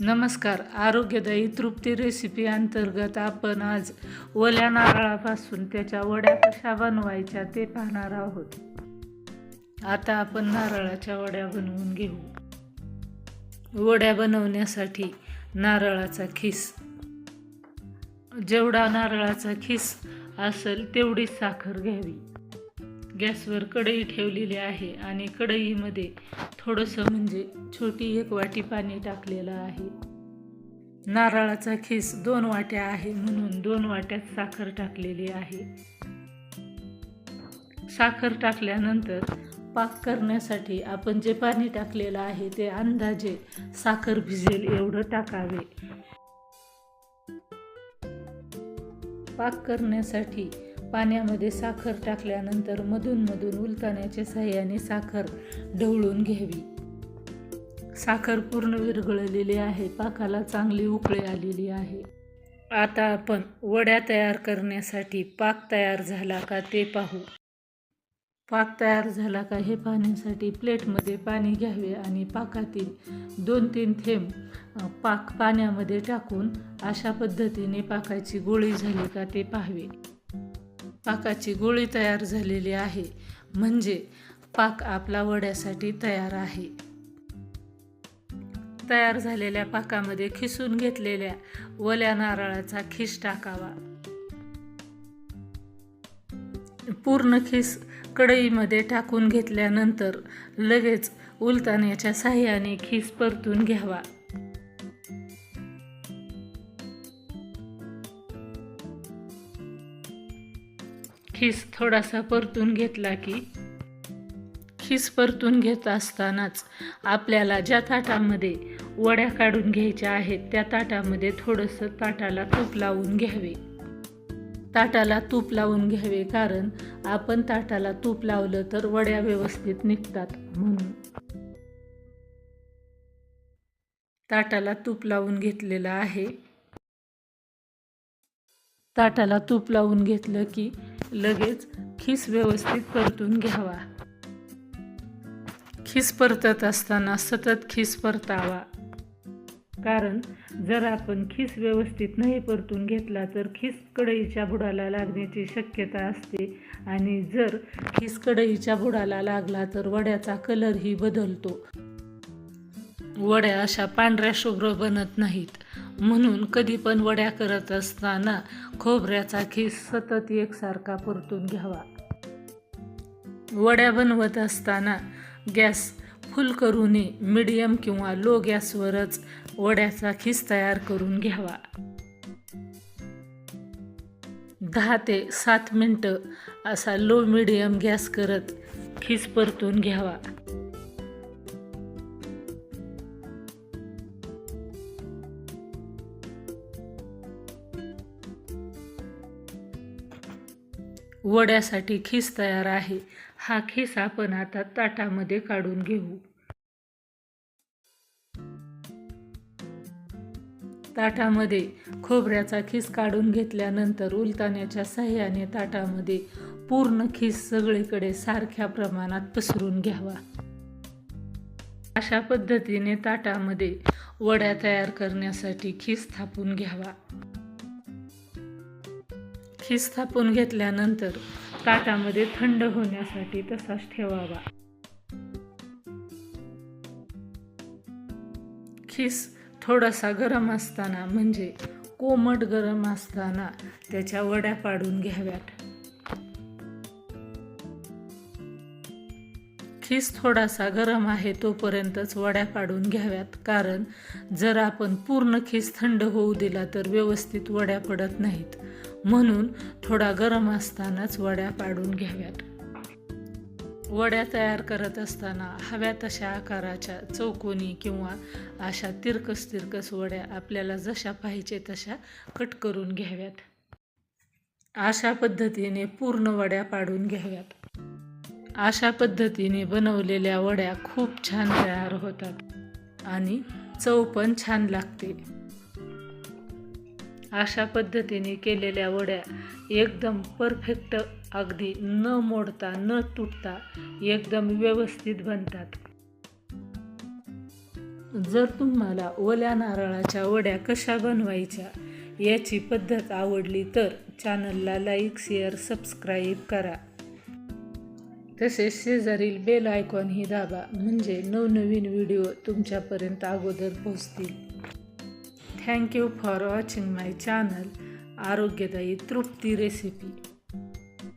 नमस्कार. आरोग्यदायी तृप्ती रेसिपी अंतर्गत आपण आज ओल्या नारळापासून त्याच्या वड्या कशा बनवायच्या ते पाहणार आहोत. आता आपण नारळाच्या वड्या बनवून घेऊ. वड्या बनवण्यासाठी नारळाचा खिस. जेवढा नारळाचा खिस असेल तेवढीच साखर घ्यावी. गॅसवर कढई ठेवलेली आहे आणि कढईमध्ये थोडंसं म्हणजे छोटी एक वाटी पाणी टाकलेलं आहे. नारळाचा खीस दोन वाट्या आहे म्हणून दोन वाट्यात साखर टाकलेली आहे. साखर टाकल्यानंतर पाक करण्यासाठी आपण जे पाणी टाकलेलं आहे ते अंदाजे साखर भिजेल एवढं टाकावे. पाक करण्यासाठी पाण्यामध्ये साखर टाकल्यानंतर मधूनमधून उलताण्याच्या साह्याने साखर ढवळून घ्यावी. साखर पूर्ण विरघळलेली आहे पाकाला चांगली उकळी आलेली आहे. आता आपण वड्या तयार करण्यासाठी पाक तयार झाला का ते पाहू. पाक तयार झाला का हे पाहण्यासाठी प्लेटमध्ये पाणी घ्यावे आणि पाकातील दोन तीन थेंब पाक पाण्यामध्ये टाकून अशा पद्धतीने पाकाची गोळी झाली का ते पाहावे. पाकाची गोळी तयार झालेली आहे. म्हणजे पाक आपला वड्यासाठी तयार आहे. तयार झालेल्या पाकामध्ये खिसून घेतलेल्या वल्या नारळाचा खिस टाकावा. पूर्ण खिस कढईमध्ये टाकून घेतल्यानंतर लगेच उलताण्याच्या साह्याने खिस परतून घ्यावा. खिस थोडासा परतून घेतला की खिस परतून घेत असतानाच आपल्याला ज्या ताटामध्ये वड्या काढून घ्यायच्या आहेत त्या ताटामध्ये थोडंसं ताटाला तूप लावून घ्यावे. ताटाला तूप लावून घ्यावे कारण आपण ताटाला तूप लावलं तर वड्या व्यवस्थित निघतात म्हणून. ताटाला तूप लावून घेतलेलं आहे. ताटाला तूप लावून घेतलं की लगेच खिस व्यवस्थित परतून घ्यावा. खिस परतत असताना सतत खिस परतावा. कारण जर आपण खिस व्यवस्थित नाही परतून घेतला तर खिस कढईच्या बुडाला लागण्याची शक्यता असते आणि जर खिस कढईच्या बुडाला लागला तर वड्याचा कलरही बदलतो. वड्या अशा पांढऱ्या शुभ्र बनत नाहीत. म्हणून कधी पण वड्या करत असताना खोबऱ्याचा खिस सतत एकसारखा परतून घ्यावा. वड्या बनवत असताना गॅस फुल करू नये मिडियम किंवा लो गॅसवरच वड्याचा खिस तयार करून घ्यावा. दहा ते सात मिनटं असा लो मिडियम गॅस करत खिस परतून घ्यावा. वड्यासाठी खीस तयार आहे. हा खीस आपण आता ताटामध्ये काढून घेऊ. ताटामध्ये खोबऱ्याचा खीस काढून घेतल्यानंतर उलताण्याच्या सहाय्याने ताटामध्ये पूर्ण खीस सगळीकडे सारख्या प्रमाणात पसरून घ्यावा. अशा पद्धतीने ताटामध्ये वड्या तयार करण्यासाठी खीस थापून घ्यावा. खीस थापून घेतल्यानंतर ताटामध्ये थंड होण्यासाठी तसाच ठेवावा. खीस थोडासा गरम असताना म्हणजे कोमट गरम असताना त्याच्या वड्या पाडून घ्याव्यात. खीस थोडासा गरम आहे तोपर्यंतच वड्या पाडून घ्याव्यात. कारण जर आपण पूर्ण खीस थंड होऊ दिला तर व्यवस्थित वड्या पडत नाहीत. म्हणून थोडा गरम असतानाच वड्या पाडून घ्याव्यात. वड्या तयार करत असताना हव्या तशा आकाराच्या चौकोनी किंवा अशा तिरकस तिरकस वड्या आपल्याला जशा पाहिजे तशा कट करून घ्याव्यात. अशा पद्धतीने पूर्ण वड्या पाडून घ्याव्यात. अशा पद्धतीने बनवलेल्या वड्या खूप छान तयार होतात आणि चव पण छान लागते. अशा पद्धतीने केलेल्या वड्या एकदम परफेक्ट अगदी न मोडता न तुटता एकदम व्यवस्थित बनतात. जर तुम्हाला ओल्या नारळाच्या वड्या कशा बनवायच्या याची पद्धत आवडली तर चॅनलला लाईक शेअर सबस्क्राईब करा. तसेच शेजारील बेल आयकॉनही दाबा म्हणजे नवनवीन व्हिडिओ तुमच्यापर्यंत अगोदर पोहोचतील. Thank you for watching my channel ಆರೋಗ್ಯದ ಈ ತೃಪ್ತಿ ರೆಸಿಪಿ